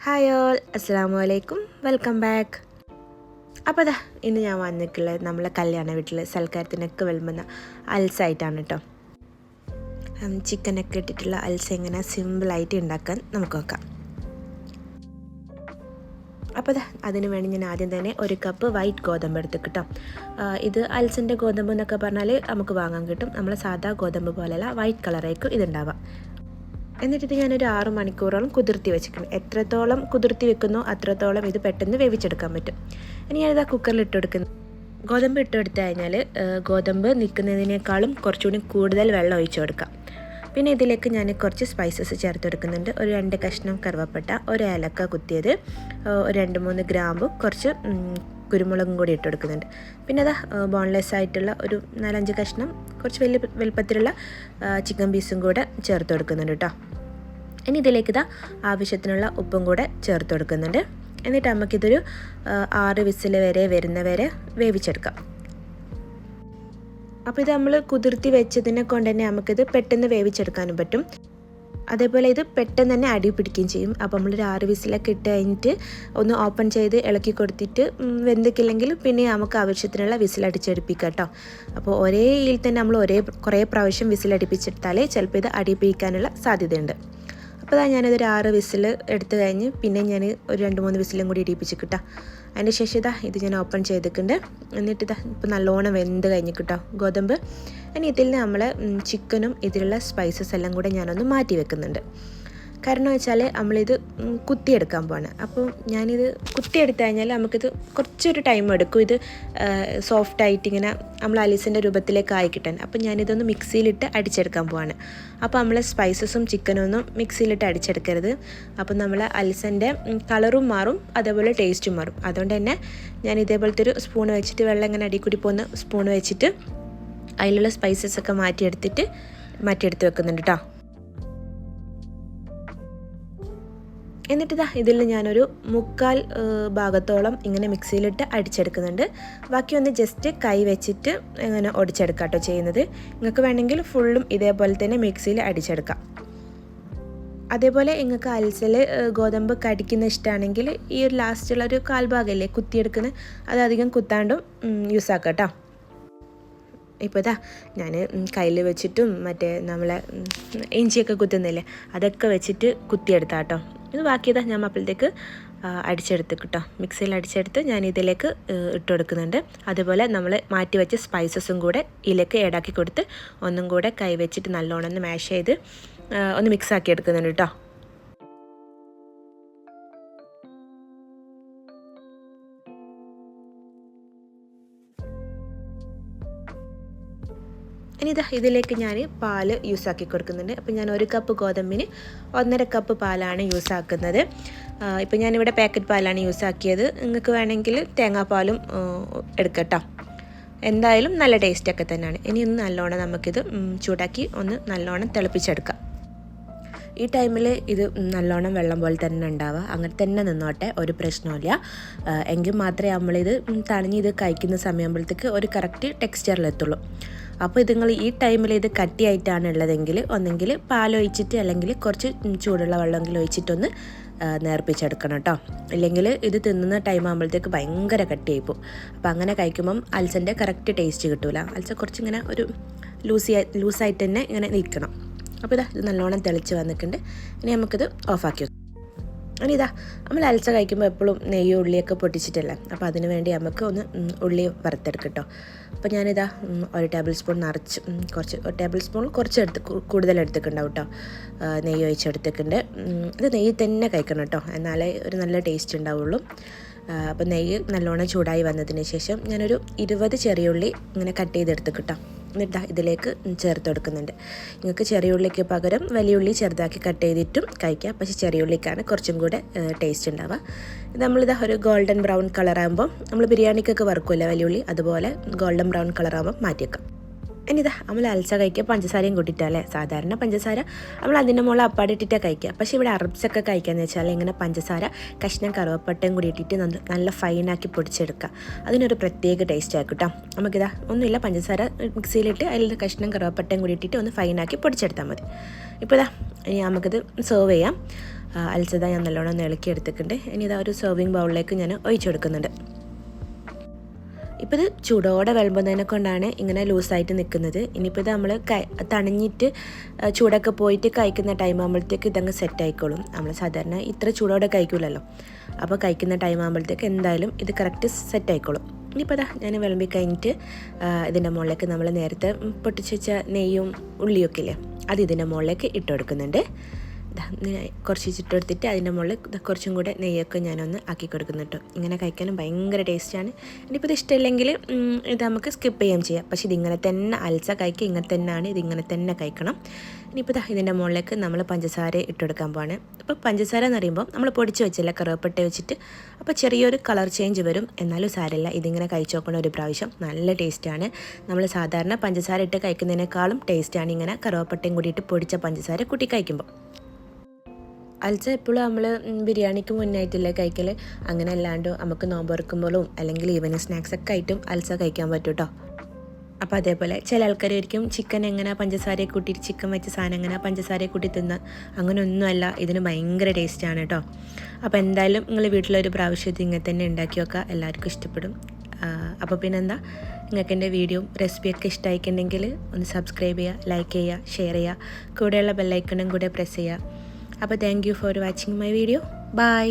Hi all അസ്സാം വലൈക്കും welcome back അപ്പോൾ അതാ ഇന്ന് ഞാൻ വന്നിട്ടുള്ളത് നമ്മളെ കല്യാണ വീട്ടിൽ സൽക്കാരത്തിനൊക്കെ വിളമ്പുന്ന അൽസായിട്ടാണ് കേട്ടോ ചിക്കനൊക്കെ ഇട്ടിട്ടുള്ള അൽസ എങ്ങനെ സിമ്പിളായിട്ട് ഉണ്ടാക്കാൻ നമുക്ക് നോക്കാം. അപ്പോൾ അതാ അതിന് വേണ്ടി ഞാൻ ആദ്യം തന്നെ ഒരു കപ്പ് വൈറ്റ് ഗോതമ്പ് എടുത്ത് കിട്ടും ഇത് അൽസിന്റെ ഗോതമ്പ് എന്നൊക്കെ പറഞ്ഞാൽ നമുക്ക് വാങ്ങാൻ കിട്ടും. നമ്മൾ സാധാ ഗോതമ്പ് പോലെയല്ല വൈറ്റ് കളറായിരിക്കും ഇതുണ്ടാവാം എന്നിട്ട് ഇത് ഞാനൊരു ആറ് മണിക്കൂറോളം കുതിർത്തി വെച്ചിരിക്കും എത്രത്തോളം കുതിർത്തി വെക്കുന്നോ അത്രത്തോളം ഇത് പെട്ടെന്ന് വേവിച്ചെടുക്കാൻ പറ്റും. ഇനി ഞാനിത് ആ കുക്കറിൽ ഇട്ട് കൊടുക്കുന്നു. ഗോതമ്പ് ഇട്ട് കൊടുത്തു കഴിഞ്ഞാൽ ഗോതമ്പ് നിൽക്കുന്നതിനേക്കാളും കുറച്ചുകൂടി കൂടുതൽ വെള്ളം ഒഴിച്ചു കൊടുക്കാം. പിന്നെ ഇതിലേക്ക് ഞാൻ കുറച്ച് സ്പൈസസ് ചേർത്ത് കൊടുക്കുന്നുണ്ട്. ഒരു രണ്ട് കഷ്ണം കറുവപ്പട്ട ഒരു ഏലക്ക കുത്തിയത് ഒരു രണ്ട് മൂന്ന് ഗ്രാമ്പും കുറച്ച് കുരുമുളകും കൂടി ഇട്ട് കൊടുക്കുന്നുണ്ട്. പിന്നെ അതാ ബോൺലെസ് ആയിട്ടുള്ള ഒരു നാലഞ്ച് കഷ്ണം കുറച്ച് വലിയ വലുപ്പത്തിലുള്ള ചിക്കൻ പീസും കൂടെ ചേർത്ത് കൊടുക്കുന്നുണ്ട് കേട്ടോ. ഇനി ഇതിലേക്ക് ഇതാ ആവശ്യത്തിനുള്ള ഉപ്പും കൂടെ ചേർത്ത് കൊടുക്കുന്നുണ്ട്. എന്നിട്ട് നമുക്കിതൊരു ആറ് വിസിൽ വരെ വരുന്നവരെ വേവിച്ചെടുക്കാം. അപ്പോൾ ഇത് നമ്മൾ കുതിർത്തി വെച്ചതിനെ കൊണ്ട് തന്നെ നമുക്കിത് പെട്ടെന്ന് വേവിച്ചെടുക്കാനും പറ്റും. അതേപോലെ ഇത് പെട്ടെന്ന് തന്നെ അടി പിടിക്കുകയും ചെയ്യും. അപ്പോൾ നമ്മളൊരു ആറ് വിസിലൊക്കെ ഇട്ട് കഴിഞ്ഞിട്ട് ഒന്ന് ഓപ്പൺ ചെയ്ത് ഇളക്കി കൊടുത്തിട്ട് വെന്തിക്കില്ലെങ്കിൽ പിന്നെ നമുക്ക് ആവശ്യത്തിനുള്ള വിസിലടിച്ചടിപ്പിക്കാം കേട്ടോ അപ്പോൾ ഒരേ ഇതിൽ തന്നെ നമ്മൾ ഒരേ കുറേ പ്രാവശ്യം വിസിലടിപ്പിച്ചെടുത്താലേ ചിലപ്പോൾ ഇത് അടി പിടിക്കാനുള്ള സാധ്യതയുണ്ട്. അപ്പോൾ അതാ ഞാനതൊരു ആറ് വിസിൽ എടുത്തു കഴിഞ്ഞ് പിന്നെ ഞാൻ ഒരു രണ്ട് മൂന്ന് വിസിലും കൂടി ഇടിപ്പിച്ച് കിട്ടാം അതിന്റെ ശേഷം ഇതാ ഇത് ഞാൻ ഓപ്പൺ ചെയ്തിട്ടുണ്ട് എന്നിട്ട് ഇതാ ഇപ്പോൾ നല്ലോണം വെന്ത് കഴിഞ്ഞ് കിട്ടാം ഗോതമ്പ്. ഇനി ഇതിൽ നമ്മൾ ചിക്കനും ഇതിലുള്ള സ്പൈസസ് എല്ലാം കൂടെ ഞാനൊന്ന് മാറ്റി വെക്കുന്നുണ്ട്. കാരണം വെച്ചാൽ നമ്മളിത് കുത്തിയെടുക്കാൻ പോവാണ്. അപ്പോൾ ഞാനിത് കുത്തിയെടുത്തു കഴിഞ്ഞാൽ നമുക്കിത് കുറച്ചൊരു ടൈം എടുക്കും. ഇത് സോഫ്റ്റ് ആയിട്ട് ഇങ്ങനെ നമ്മൾ അലിസിന്റെ രൂപത്തിലേക്ക് ആയി കിട്ടാൻ. അപ്പോൾ ഞാനിതൊന്ന് മിക്സിയിലിട്ട് അടിച്ചെടുക്കാൻ പോവാണ്. അപ്പോൾ നമ്മൾ സ്പൈസസും ചിക്കനും ഒന്നും മിക്സിയിലിട്ട് അടിച്ചെടുക്കരുത്. അപ്പോൾ നമ്മൾ അലിസന്റെ കളറും മാറും അതേപോലെ ടേസ്റ്റും മാറും. അതുകൊണ്ട് തന്നെ ഞാൻ ഇതേപോലത്തെ ഒരു സ്പൂൺ വെച്ചിട്ട് വെള്ളം ഇങ്ങനെ അടിക്കൂടി പോകുന്ന സ്പൂൺ വെച്ചിട്ട് അതിലുള്ള സ്പൈസസ് ഒക്കെ മാറ്റിയെടുത്തിട്ട് മാറ്റിയെടുത്ത് വെക്കുന്നുണ്ട് കേട്ടോ എന്നിട്ട് ഇതാ ഇതിൽ ഞാനൊരു മുക്കാൽ ഭാഗത്തോളം ഇങ്ങനെ മിക്സിയിലിട്ട് അടിച്ചെടുക്കുന്നുണ്ട്. ബാക്കി ഒന്ന് ജസ്റ്റ് കൈ വെച്ചിട്ട് ഇങ്ങനെ ഒടിച്ചെടുക്കാം കേട്ടോ ചെയ്യുന്നത്. നിങ്ങൾക്ക് വേണമെങ്കിൽ ഫുള്ളും ഇതേപോലെ തന്നെ മിക്സിയിൽ അടിച്ചെടുക്കാം. അതേപോലെ നിങ്ങൾക്ക് അൽസൽ ഗോതമ്പ് കടിക്കുന്ന ഇഷ്ടമാണെങ്കിൽ ഈ ഒരു ലാസ്റ്റുള്ള ഒരു കാൽഭാഗമല്ലേ കുത്തിയെടുക്കുന്ന അത് അധികം കുത്താണ്ടും യൂസ് ആക്കാം കേട്ടോ. ഇപ്പോൾ ഇതാ ഞാൻ കയ്യിൽ വെച്ചിട്ടും മറ്റേ നമ്മളെ ഇഞ്ചിയൊക്കെ കുത്തുന്നില്ലേ അതൊക്കെ വെച്ചിട്ട് ഇത് ബാക്കിയതാ ഞാൻ അപ്പോഴത്തേക്ക് അടിച്ചെടുത്ത് കേട്ടോ. മിക്സിയിൽ അടിച്ചെടുത്ത് ഞാൻ ഇതിലേക്ക് ഇട്ട് കൊടുക്കുന്നുണ്ട്. അതുപോലെ നമ്മൾ മാറ്റി വെച്ച സ്പൈസസും കൂടെ ഇതിലേക്ക് ഏടാക്കി കൊടുത്ത് ഒന്നും കൂടെ കൈവച്ചിട്ട് നല്ലോണം ഒന്ന് മാഷ് ചെയ്ത് ഒന്ന് മിക്സ് ആക്കി എടുക്കുന്നുണ്ട് കേട്ടോ. ഇനി ഇതാ ഇതിലേക്ക് ഞാൻ പാൽ ആക്കി കൊടുക്കുന്നുണ്ട്. അപ്പോൾ ഞാൻ ഒരു കപ്പ് ഗോതമ്പിന് ഒന്നര കപ്പ് പാലാണ് യൂസ് ആക്കുന്നത്. ഇപ്പോൾ ഞാനിവിടെ പാക്കറ്റ് പാലാണ് യൂസ് ആക്കിയത്. നിങ്ങൾക്ക് വേണമെങ്കിൽ തേങ്ങാപ്പാലും എടുക്കട്ടോ. എന്തായാലും നല്ല ടേസ്റ്റൊക്കെ തന്നെയാണ്. ഇനി ഒന്ന് നല്ലോണം നമുക്കിത് ചൂടാക്കി ഒന്ന് നല്ലോണം തിളപ്പിച്ചെടുക്കാം. ഈ ടൈമിൽ ഇത് നല്ലോണം വെള്ളം പോലെ തന്നെ ഉണ്ടാവുക. അങ്ങനെ തന്നെ നിന്നോട്ടെ ഒരു പ്രശ്നമില്ല എങ്കിൽ മാത്രമേ നമ്മളിത് തണിഞ്ഞ് ഇത് കഴിക്കുന്ന സമയമാകുമ്പോഴത്തേക്ക് ഒരു കറക്റ്റ് ടെക്സ്ചറിലെത്തുള്ളൂ അപ്പോൾ ഇത് നിങ്ങൾ ഈ ടൈമിൽ ഇത് കട്ടിയായിട്ടാണ് ഉള്ളതെങ്കിൽ ഒന്നെങ്കിൽ പാലൊഴിച്ചിട്ട് അല്ലെങ്കിൽ കുറച്ച് ചൂടുള്ള വെള്ളമെങ്കിലും ഒഴിച്ചിട്ടൊന്ന് നേർപ്പിച്ചെടുക്കണം കേട്ടോ. ഇല്ലെങ്കിൽ ഇത് തിന്നുന്ന ടൈം ആകുമ്പോഴത്തേക്ക് ഭയങ്കര കട്ടിയായി പോകും. അപ്പോൾ അങ്ങനെ കഴിക്കുമ്പം അൽസന്റെ കറക്റ്റ് ടേസ്റ്റ് കിട്ടൂല. അൽസ കുറച്ചിങ്ങനെ ഒരു ലൂസി ലൂസായിട്ട് തന്നെ ഇങ്ങനെ നിൽക്കണം. അപ്പോൾ ഇതാ ഇത് നല്ലോണം തെളിച്ച് വന്നിട്ടുണ്ട്. ഇനി നമുക്കിത് ഓഫാക്കി ഇനി ഇതാ നമ്മൾ അലച്ച കഴിക്കുമ്പോൾ എപ്പോഴും നെയ്യും ഉള്ളിയൊക്കെ പൊട്ടിച്ചിട്ടല്ലേ? അപ്പോൾ അതിന് വേണ്ടി നമുക്ക് ഒന്ന് ഉള്ളി വറുത്തെടുക്കട്ടോ. അപ്പോൾ ഞാനിതാ ഒരു ടേബിൾ സ്പൂൺ നിറച്ച് കുറച്ച് ഒരു ടേബിൾ സ്പൂൺ കുറച്ച് എടുത്ത് കൂടുതൽ എടുത്തിട്ടുണ്ടാവും കേട്ടോ നെയ്യ് ഒഴിച്ചെടുത്തിട്ടുണ്ട്. ഇത് നെയ്യ് തന്നെ കഴിക്കണം കേട്ടോ എന്നാലേ ഒരു നല്ല ടേസ്റ്റ് ഉണ്ടാവുള്ളൂ. അപ്പോൾ നെയ്യ് നല്ലോണം ചൂടായി വന്നതിന് ശേഷം ഞാനൊരു ഇരുപത് ചെറിയുള്ളി ഇങ്ങനെ കട്ട് ചെയ്തെടുത്ത് കിട്ടാം എന്നിട്ട് ഇതിലേക്ക് ചേർത്ത് കൊടുക്കുന്നുണ്ട്. നിങ്ങൾക്ക് ചെറിയ ഉള്ളിക്ക് പകരം വലിയ ഉള്ളി ചെറുതാക്കി കട്ട് ചെയ്തിട്ടും കഴിക്കാം. പക്ഷേ ചെറിയ ഉള്ളിക്കാണ് കുറച്ചും കൂടെ ടേസ്റ്റ് ഉണ്ടാവുക. ഇത് നമ്മളിതാ ഒരു ഗോൾഡൻ ബ്രൗൺ കളറാകുമ്പോൾ നമ്മൾ ബിരിയാണിക്കൊക്കെ വറുക്കുമല്ലോ വലിയ ഉള്ളി? അതുപോലെ ഗോൾഡൻ ബ്രൗൺ കളറാകുമ്പോൾ മാറ്റിയേക്കാം ഇനി ഇതാ നമ്മൾ അൽസ കഴിക്കുക പഞ്ചസാരയും കൂട്ടിയിട്ടല്ലേ സാധാരണ പഞ്ചസാര നമ്മൾ അതിന്റെ മുകളിൽ അപ്പാടിട്ടിട്ടാണ് കഴിക്കുക. പക്ഷേ ഇവിടെ അറബ്സൊക്കെ കഴിക്കാമെന്ന് വെച്ചാൽ ഇങ്ങനെ പഞ്ചസാര കഷ്ണം കറുവപ്പട്ടയും കൂടി ഇട്ടിട്ട് നല്ല ഫൈനാക്കി പൊടിച്ചെടുക്കുക. അതിനൊരു പ്രത്യേക ടേസ്റ്റ് ആക്കും കേട്ടോ. നമുക്കിതാ ഒന്നുമില്ല പഞ്ചസാര മിക്സിയിലിട്ട് അതിൽ കഷ്ണം കറുവപ്പട്ടയും കൂടി ഇട്ടിട്ട് ഒന്ന് ഫൈനാക്കി പൊടിച്ചെടുത്താൽ മതി. ഇപ്പോൾ ഇതാ ഇനി നമുക്കിത് സെർവ് ചെയ്യാം. അൽസത ഞാൻ നല്ലോണം ഒന്ന് ഇളക്കി എടുത്തിട്ടുണ്ട്. ഇനി ഇതാ ഒരു സെർവിങ് ബൗളിലേക്ക് ഞാൻ ഒഴിച്ചെടുക്കുന്നുണ്ട് ഇപ്പോൾ ഇത് ചൂടോടെ വിളമ്പുന്നതിനെ കൊണ്ടാണ് ഇങ്ങനെ ലൂസായിട്ട് നിൽക്കുന്നത് ഇനിയിപ്പോൾ ഇത് നമ്മൾ കൈ തണിഞ്ഞിട്ട് ചൂടൊക്കെ പോയിട്ട് കഴിക്കുന്ന ടൈം ആകുമ്പോഴത്തേക്ക് ഇതങ്ങ് സെറ്റ് ആയിക്കോളും. നമ്മൾ സാധാരണ ഇത്ര ചൂടോടെ കഴിക്കില്ലല്ലോ അപ്പോൾ കഴിക്കുന്ന ടൈം ആകുമ്പോഴത്തേക്ക് എന്തായാലും ഇത് കറക്റ്റ് സെറ്റ് ആയിക്കോളും. ഇനിയിപ്പോൾ അതാ ഞാൻ വിളമ്പി കഴിഞ്ഞിട്ട് ഇതിന്റെ മുകളിലേക്ക് നമ്മൾ നേരത്തെ പൊട്ടിച്ച് വെച്ച നെയ്യും ഉള്ളിയൊക്കെ ഇല്ലേ അത് ഇതിന്റെ മുകളിലേക്ക് ഇട്ട് കൊടുക്കുന്നുണ്ട്. കുറച്ച് ചുട്ടെടുത്തിട്ട് അതിന്റെ മുകളിൽ കുറച്ചും കൂടെ നെയ്യൊക്കെ ഞാനൊന്ന് ആക്കി കൊടുക്കുന്നു കേട്ടോ. ഇങ്ങനെ കഴിക്കാനും ഭയങ്കര ടേസ്റ്റാണ് ഇനിയിപ്പോൾ ഇത് ഇഷ്ടമില്ലെങ്കിൽ ഇത് നമുക്ക് സ്കിപ്പ് ചെയ്യാം ചെയ്യാം. പക്ഷേ ഇതിങ്ങനെ തന്നെ അൽസ കഴിക്കുക ഇങ്ങനെ തന്നെയാണ് ഇതിങ്ങനെ തന്നെ കഴിക്കണം. ഇനിയിപ്പോൾ ഇതിന്റെ മുകളിലേക്ക് നമ്മൾ പഞ്ചസാര ഇട്ട് കൊടുക്കാൻ പോവാണ്. അപ്പോൾ പഞ്ചസാര എന്ന് പറയുമ്പോൾ നമ്മൾ പൊടിച്ച് വെച്ചില്ല കറുവപ്പട്ട വെച്ചിട്ട്. അപ്പോൾ ചെറിയൊരു കളർ ചേഞ്ച് വരും. എന്നാലും സാരമില്ല ഇതിങ്ങനെ കഴിച്ച് നോക്കണ ഒരു പ്രാവശ്യം. നല്ല ടേസ്റ്റാണ് നമ്മൾ സാധാരണ പഞ്ചസാര ഇട്ട് കഴിക്കുന്നതിനേക്കാളും ടേസ്റ്റാണ് ഇങ്ങനെ കറുവപ്പട്ടയും കൂടിയിട്ട് പൊടിച്ച പഞ്ചസാര കുട്ടി കഴിക്കുമ്പോൾ. അൽസ എപ്പോഴും നമ്മൾ ബിരിയാണിക്ക് മുന്നായിട്ടില്ലേ കഴിക്കൽ അങ്ങനെ അല്ലാണ്ട് നമുക്ക് നോമ്പ് തുറക്കുമ്പോഴും അല്ലെങ്കിൽ ഈവനിങ് സ്നാക്സ് ഒക്കെ ആയിട്ടും അൽസ കഴിക്കാൻ പറ്റും കേട്ടോ അപ്പോൾ അതേപോലെ ചില ആൾക്കാരായിരിക്കും ചിക്കൻ എങ്ങനെ പഞ്ചസാരയെ കൂട്ടിയിട്ട് ചിക്കൻ വെച്ച സാധനം എങ്ങനെ പഞ്ചസാരയെ കൂട്ടി തിന്ന്? അങ്ങനെ ഒന്നുമല്ല ഇതിന് ഭയങ്കര ടേസ്റ്റാണ് കേട്ടോ അപ്പോൾ എന്തായാലും നിങ്ങൾ വീട്ടിലൊരു പ്രാവശ്യത്തിൽ ഇങ്ങനെ തന്നെ ഉണ്ടാക്കി വെക്കുക എല്ലാവർക്കും ഇഷ്ടപ്പെടും. അപ്പോൾ പിന്നെന്താ? നിങ്ങൾക്ക് എന്റെ വീഡിയോ റെസിപ്പിയൊക്കെ ഇഷ്ടമായിട്ടുണ്ടെങ്കിൽ ഒന്ന് സബ്സ്ക്രൈബ് ചെയ്യുക ലൈക്ക് ചെയ്യുക ഷെയർ ചെയ്യുക. കൂടെയുള്ള ബെല്ലൈക്കണും കൂടെ പ്രസ് ചെയ്യുക. അപ്പോൾ thank for watching my video bye